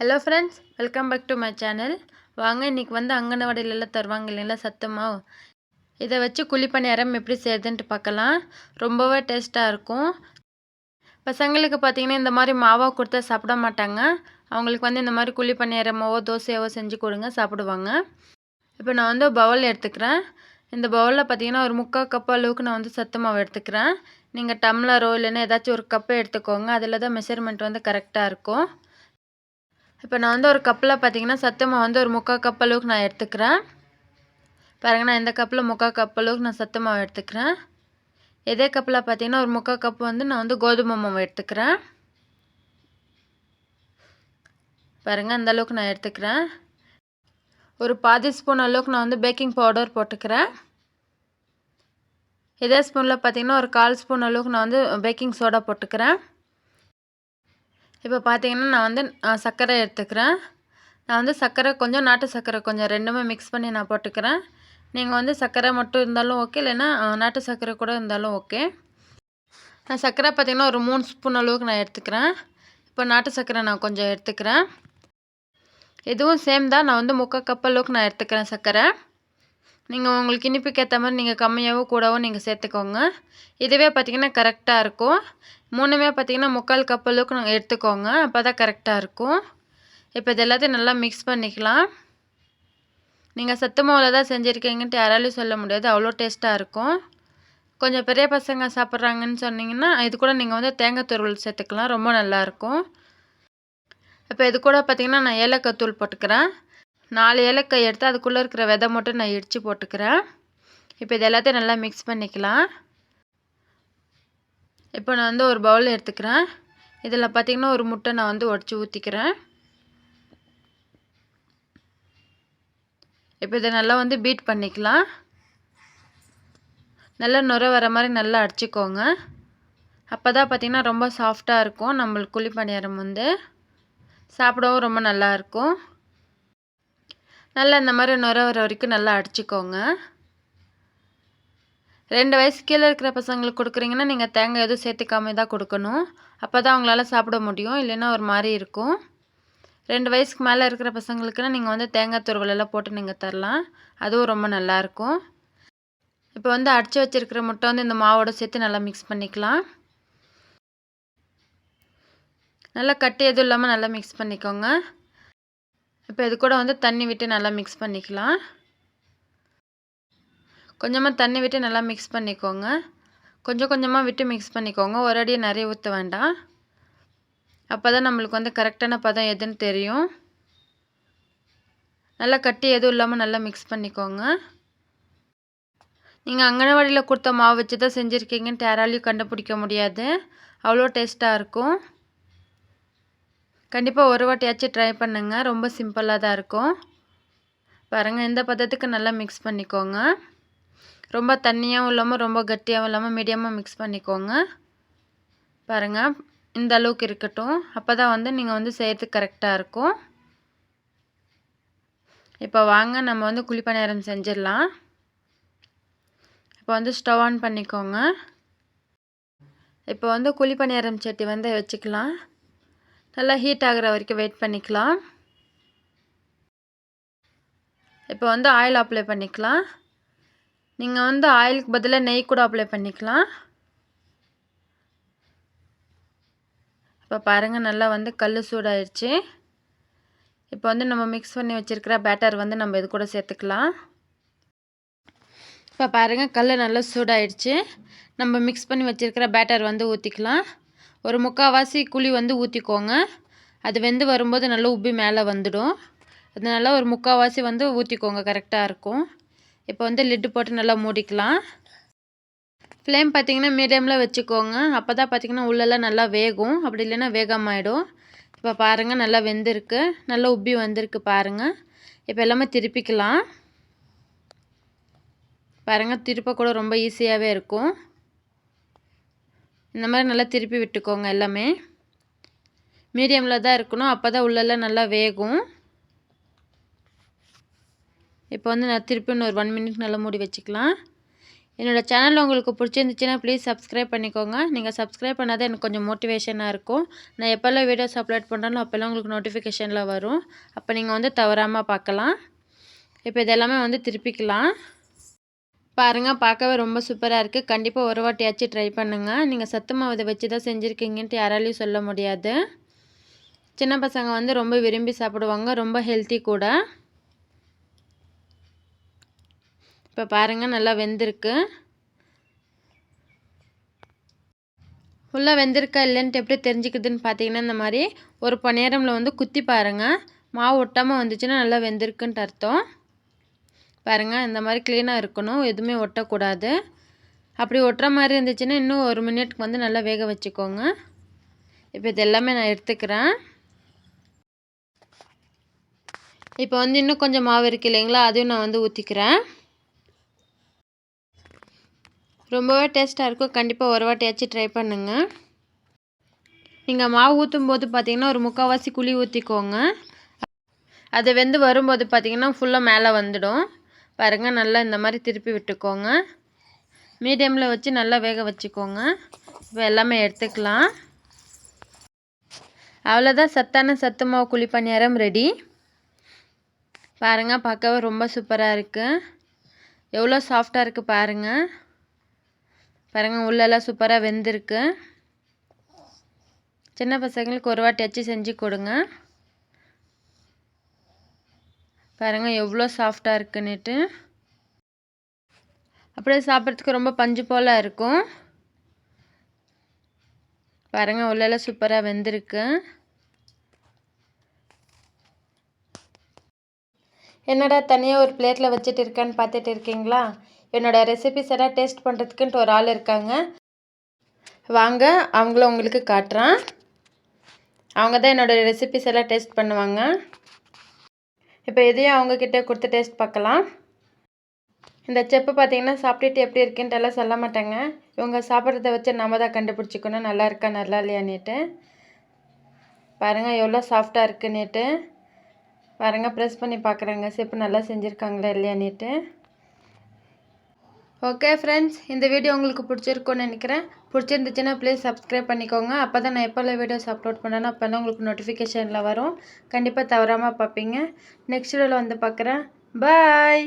Hello friends welcome back to my channel வாங்க இன்றைக்கி வந்து அங்கனவாடியிலலாம் தருவாங்க இல்லைங்களா சத்தமாக இதை வச்சு குழி பணியாரம் எப்படி செய்யுதுன்ட்டு பார்க்கலாம். ரொம்பவே டேஸ்ட்டாக இருக்கும். பசங்களுக்கு பார்த்திங்கன்னா இந்த மாதிரி மாவாக கொடுத்தா சாப்பிட மாட்டாங்க. அவங்களுக்கு வந்து இந்த மாதிரி குழி பணியாரமாவோ தோசையாவோ செஞ்சு கொடுங்க சாப்பிடுவாங்க. இப்போ நான் வந்து பவுல் எடுத்துக்கிறேன். இந்த பவுலில் பார்த்தீங்கன்னா ஒரு முக்கால் கப் அளவுக்கு நான் வந்து சத்து மாவு எடுத்துக்கிறேன். நீங்கள் டம்ளரோ இல்லைன்னா ஏதாச்சும் ஒரு கப்பை எடுத்துக்கோங்க. அதில் தான் மெஷர்மெண்ட் வந்து கரெக்டாக இருக்கும். இப்போ நான் வந்து ஒரு கப்பில் பார்த்திங்கன்னா சத்துமா வந்து ஒரு முக்கால் கப் அளவுக்கு நான் எடுத்துக்கிறேன். பாருங்கள் நான் இந்த கப்பில் முக்கால் கப் அளவுக்கு நான் சத்து எடுத்துக்கிறேன். இதே கப்பில் பார்த்தீங்கன்னா ஒரு முக்கால் கப் வந்து நான் வந்து கோதுமை மாவு எடுத்துக்கிறேன். பாருங்கள் அந்த அளவுக்கு நான் எடுத்துக்கிறேன். ஒரு பாதி ஸ்பூன் அளவுக்கு நான் வந்து பேக்கிங் பவுடர் போட்டுக்கிறேன். இதே ஸ்பூனில் பார்த்தீங்கன்னா ஒரு கால் ஸ்பூன் அளவுக்கு நான் வந்து பேக்கிங் சோடா போட்டுக்கிறேன். இப்போ பார்த்தீங்கன்னா நான் வந்து சர்க்கரை எடுத்துக்கிறேன். நான் வந்து சர்க்கரை கொஞ்சம் நாட்டு சர்க்கரை கொஞ்சம் ரெண்டுமே மிக்ஸ் பண்ணி நான் போட்டுக்கிறேன். நீங்கள் வந்து சர்க்கரை மட்டும் இருந்தாலும் ஓகே இல்லைன்னா நாட்டு சர்க்கரை கூட இருந்தாலும் ஓகே நான் சர்க்கரை பார்த்திங்கன்னா ஒரு மூணு ஸ்பூன் அளவுக்கு நான் எடுத்துக்கிறேன். இப்போ நாட்டு சர்க்கரை நான் கொஞ்சம் எடுத்துக்கிறேன். இதுவும் சேம் தான். நான் வந்து முக்கால் கப் அளவுக்கு நான் எடுத்துக்கிறேன் சர்க்கரை. நீங்கள் உங்களுக்கு இனிப்புக்கு ஏற்ற மாதிரி நீங்கள் கம்மியாகவோ கூடவோ நீங்கள் சேர்த்துக்கோங்க. இதுவே பார்த்திங்கன்னா கரெக்டாக இருக்கும். மூணுமே பார்த்திங்கன்னா முக்கால் கப் அளவுக்கு நாங்கள் எடுத்துக்கோங்க. அப்போ தான் கரெக்டாக இருக்கும். இப்போ இது எல்லாத்தையும் நல்லா மிக்ஸ் பண்ணிக்கலாம். நீங்கள் சத்து மாவில் தான் செஞ்சுருக்கீங்கன்ட்டு யாராலையும் சொல்ல முடியாது. அவ்வளோ டேஸ்ட்டாக இருக்கும். கொஞ்சம் பெரிய பசங்க சாப்பிட்றாங்கன்னு சொன்னிங்கன்னா இது கூட நீங்கள் வந்து தேங்காய் துருவல் சேர்த்துக்கலாம். ரொம்ப நல்லாயிருக்கும் இப்போ இது கூட பார்த்திங்கன்னா நான் ஏலக்காய் தூள் போட்டுக்கிறேன். நாலு ஏலக்காய் எடுத்து அதுக்குள்ளே இருக்கிற விதை மட்டும் நான் இடித்து போட்டுக்கிறேன். இப்போ இது எல்லாத்தையும் நல்லா மிக்ஸ் பண்ணிக்கலாம். இப்போ நான் வந்து ஒரு பவுல் எடுத்துக்கிறேன். இதில் பார்த்திங்கன்னா ஒரு முட்டை நான் வந்து உடச்சி ஊற்றிக்கிறேன் இப்போ இதை நல்லா வந்து பீட் பண்ணிக்கலாம். நல்லா நுர வர மாதிரி நல்லா அடிச்சிக்கோங்க. அப்போ தான் பார்த்திங்கன்னா ரொம்ப சாஃப்டாக இருக்கும். நம்மளுக்கு குழி பணியாரம் வந்து சாப்பிடவும் ரொம்ப நல்லாயிருக்கும் நல்லா இந்த மாதிரி நுர வர வரைக்கும் நல்லா அடிச்சுக்கோங்க. ரெண்டு வயசு கீழே இருக்கிற பசங்களுக்கு கொடுக்குறீங்கன்னா நீங்கள் தேங்காய் எதுவும் சேர்த்துக்காம தான் கொடுக்கணும். அப்போ தான் அவங்களால சாப்பிட முடியும். இல்லைன்னா ஒரு மாதிரி இருக்கும். ரெண்டு வயசுக்கு மேலே இருக்கிற பசங்களுக்குன்னா நீங்கள் வந்து தேங்காய் துருவலெல்லாம் போட்டு நீங்கள் தரலாம். அதுவும் ரொம்ப நல்லாயிருக்கும் இப்போ வந்து அடித்து வச்சுருக்கிற முட்டை வந்து இந்த மாவோட சேர்த்து நல்லா மிக்ஸ் பண்ணிக்கலாம். நல்லா கட்டி எதுவும் இல்லாமல் நல்லா மிக்ஸ் பண்ணிக்கோங்க. இப்போ இது கூட வந்து தண்ணி விட்டு நல்லா மிக்ஸ் பண்ணிக்கலாம். கொஞ்சமாக தண்ணி விட்டு நல்லா மிக்ஸ் பண்ணிக்கோங்க. கொஞ்சம் கொஞ்சமாக விட்டு மிக்ஸ் பண்ணிக்கோங்க. ஒரு அடியை நிறைய ஊற்ற வேண்டாம். அப்போ தான் நம்மளுக்கு வந்து கரெக்டான பதம் எதுன்னு தெரியும். நல்லா கட்டி எதுவும் இல்லாமல் நல்லா மிக்ஸ் பண்ணிக்கோங்க. நீங்கள் அங்கனவாடியில் கொடுத்த மாவு வச்சு தான் செஞ்சுருக்கீங்கன்ட்டு யாராலையும் கண்டுபிடிக்க முடியாது. அவ்வளோ டேஸ்ட்டாக இருக்கும். கண்டிப்பாக ஒரு வாட்டியாச்சும் ட்ரை பண்ணுங்கள் ரொம்ப சிம்பிளாக தான் இருக்கும். பாருங்கள் இந்த பதத்துக்கு நல்லா மிக்ஸ் பண்ணிக்கோங்க. ரொம்ப தண்ணியாகவும் இல்லாமல் ரொம்ப கட்டியாகவும் இல்லாமல் மீடியமாக மிக்ஸ் பண்ணிக்கோங்க. பாருங்கள் இந்த அளவுக்கு இருக்கட்டும். அப்போ தான் வந்து நீங்கள் வந்து செய்கிறதுக்கு கரெக்டாக இருக்கும். இப்போ வாங்க நம்ம வந்து குழிப்பணியாரம் செஞ்சிடலாம். இப்போ வந்து ஸ்டவ் ஆன் பண்ணிக்கோங்க. இப்போ வந்து குழிப்பணியாரம் சட்டி வந்து வச்சுக்கலாம். நல்லா ஹீட் ஆகிற வரைக்கும் வெயிட் பண்ணிக்கலாம். இப்போ வந்து ஆயில் அப்ளை பண்ணிக்கலாம். நீங்கள் வந்து ஆயிலுக்கு பதிலாக நெய் கூட அப்ளை பண்ணிக்கலாம். இப்போ பாருங்கள் நல்லா வந்து கல் சூடாயிடுச்சு இப்போ வந்து நம்ம மிக்ஸ் பண்ணி வச்சுருக்கிற பேட்டர் வந்து நம்ம இது கூட சேர்த்துக்கலாம். இப்போ பாருங்கள் கல் நல்லா சூடாயிடுச்சு நம்ம மிக்ஸ் பண்ணி வச்சுருக்கிற பேட்டர் வந்து ஊற்றிக்கலாம் ஒரு முக்கால்வாசி குழி வந்து ஊற்றிக்கோங்க அது வெந்து வரும்போது நல்லா உப்பி மேலே வந்துடும். அதனால் ஒரு முக்கால்வாசி வந்து ஊற்றிக்கோங்க கரெக்டாக இருக்கும். இப்போ வந்து லிட்டு போட்டு நல்லா மூடிக்கலாம். ஃப்ளேம் பார்த்திங்கன்னா மீடியமில் வச்சுக்கோங்க. அப்போ தான் பார்த்திங்கன்னா உள்ளெல்லாம் நல்லா வேகும். அப்படி இல்லைன்னா வேகமாயிடும். இப்போ பாருங்கள் நல்லா வெந்திருக்கு. நல்லா உப்பி வந்திருக்கு பாருங்கள் இப்போ எல்லாமே திருப்பிக்கலாம். பாருங்கள் திருப்ப கூட ரொம்ப ஈஸியாகவே இருக்கும். இந்த மாதிரி நல்லா திருப்பி விட்டுக்கோங்க எல்லாமே. மீடியமில் தான் இருக்கணும். அப்போ தான் உள்ளெல்லாம் நல்லா வேகும். இப்போ வந்து நான் திருப்பி இன்னொரு ஒன் மினிட் நல்லா மூடி வச்சுக்கலாம். என்னோடய சேனல் உங்களுக்கு பிடிச்சிருந்துச்சின்னா ப்ளீஸ் சப்ஸ்கிரைப் பண்ணிக்கோங்க. நீங்கள் சப்ஸ்கிரைப் பண்ணாதான் எனக்கு கொஞ்சம் மோட்டிவேஷனாக இருக்கும். நான் எப்போல்லாம் வீடியோஸ் அப்லோட் பண்ணுறேனோ அப்போல்லாம் உங்களுக்கு நோட்டிஃபிகேஷனில் வரும். அப்போ நீங்கள் வந்து தவறாமல் பார்க்கலாம். இப்போ இதெல்லாமே வந்து திருப்பிக்கலாம். பாருங்கள் பார்க்கவே ரொம்ப சூப்பராக இருக்குது கண்டிப்பாக ஒரு வாட்டியாச்சும் ட்ரை பண்ணுங்கள் நீங்கள் சத்து மாவு இதை வச்சு தான் செஞ்சுருக்கீங்கன்ட்டு யாராலையும் சொல்ல முடியாது. சின்ன பசங்க வந்து ரொம்ப விரும்பி சாப்பிடுவாங்க ரொம்ப ஹெல்த்தி கூட. இப்போ பாருங்கள் நல்லா வெந்திருக்கு. உள்ளே வெந்திருக்கா இல்லைன்ட்டு எப்படி தெரிஞ்சுக்குதுன்னு பார்த்தீங்கன்னா இந்த மாதிரி ஒரு பணியாரமில் வந்து குத்தி பாருங்கள் மாவு ஒட்டாமல் வந்துச்சுன்னா நல்லா வெந்திருக்குன்ட்டு அர்த்தம். பாருங்கள் இந்த மாதிரி க்ளீனாக இருக்கணும். எதுவுமே ஒட்டக்கூடாது. அப்படி ஒட்டுற மாதிரி இருந்துச்சுன்னா இன்னும் ஒரு மினிட்க்கு வந்து நல்லா வேக வச்சுக்கோங்க. இப்போ இது எல்லாமே நான் எடுத்துக்கிறேன். இப்போ வந்து இன்னும் கொஞ்சம் மாவு இருக்குது இல்லைங்களா அதையும் நான் வந்து ஊற்றிக்கிறேன் ரொம்பவே டேஸ்ட்டாக இருக்கும். கண்டிப்பாக ஒரு வாட்டியாச்சும் ட்ரை பண்ணுங்கள் நீங்கள் மாவு ஊற்றும் போது பார்த்தீங்கன்னா ஒரு முக்கால்வாசி குழி ஊற்றிக்கோங்க அது வெந்து வரும்போது பார்த்திங்கன்னா ஃபுல்லாக மேலே வந்துடும். பாருங்கள் நல்லா இந்த மாதிரி திருப்பி விட்டுக்கோங்க. மீடியமில் வச்சு நல்லா வேக வச்சுக்கோங்க. இப்போ எல்லாமே எடுத்துக்கலாம். அவ்வளோதான் சத்தான சத்து மாவு குழி பணியாரம் ரெடி பாருங்கள் பார்க்கவே ரொம்ப சூப்பராக இருக்குது எவ்வளோ சாஃப்டாக இருக்குது பாருங்கள் பாருங்கள் உள்ளெல்லாம் சூப்பராக வெந்திருக்கு. சின்ன பசங்களுக்கு ஒரு வாட்டி செஞ்சு கொடுங்க. பாருங்க எவ்வளோ சாஃப்டாக இருக்குன்னுட்டு. அப்படியே சாப்பிட்றதுக்கு ரொம்ப பஞ்சு போல் இருக்கும். பாருங்கள் உள்ளெல்லாம் சூப்பராக வெந்திருக்கு. என்னடா தனியாக ஒரு பிளேட்டில் வச்சுட்டு இருக்கேன்னு பார்த்துட்டு இருக்கீங்களா? என்னோடய ரெசிபிஸ் எல்லாம் டேஸ்ட் பண்ணுறதுக்குன்ட்டு ஒரு ஆள் இருக்காங்க. வாங்க அவங்கள உங்களுக்கு காட்டுறான். அவங்க தான் என்னோடய ரெசிபிஸ் எல்லாம் டேஸ்ட் பண்ணுவாங்க. இப்போ இதையும் அவங்கக்கிட்ட கொடுத்து டேஸ்ட் பார்க்கலாம். இந்த செப்பு பார்த்தீங்கன்னா சாப்பிட்டுட்டு எப்படி இருக்குன்ட்டு எல்லாம் சொல்ல மாட்டாங்க. இவங்க சாப்பிட்றத வச்சு நம்ம தான் கண்டுபிடிச்சிக்கணும். நல்லா இருக்கா நல்லா இல்லையான்னுட்டு. பாருங்கள் எவ்வளோ சாஃப்டாக இருக்குன்னுட்டு. பாருங்க ப்ரெஸ் பண்ணி பார்க்குறேங்க. செப்பு நல்லா செஞ்சுருக்காங்களா இல்லையான்னுட்டு. ஓகே ஃப்ரெண்ட்ஸ் இந்த வீடியோ உங்களுக்கு பிடிச்சிருக்குன்னு நினைக்கிறேன். பிடிச்சிருந்துச்சுன்னா ப்ளீஸ் சப்ஸ்கிரைப் பண்ணிக்கோங்க. அப்போ தான் நான் எப்போல்லாம் வீடியோஸ் அப்லோட் பண்ணேனோ அப்போ தான் உங்களுக்கு நோட்டிஃபிகேஷனில் வரும். கண்டிப்பாக தவறாமல் பார்ப்பீங்க. நெக்ஸ்ட் வீடியோவில் வந்து பார்க்குறேன். பாய்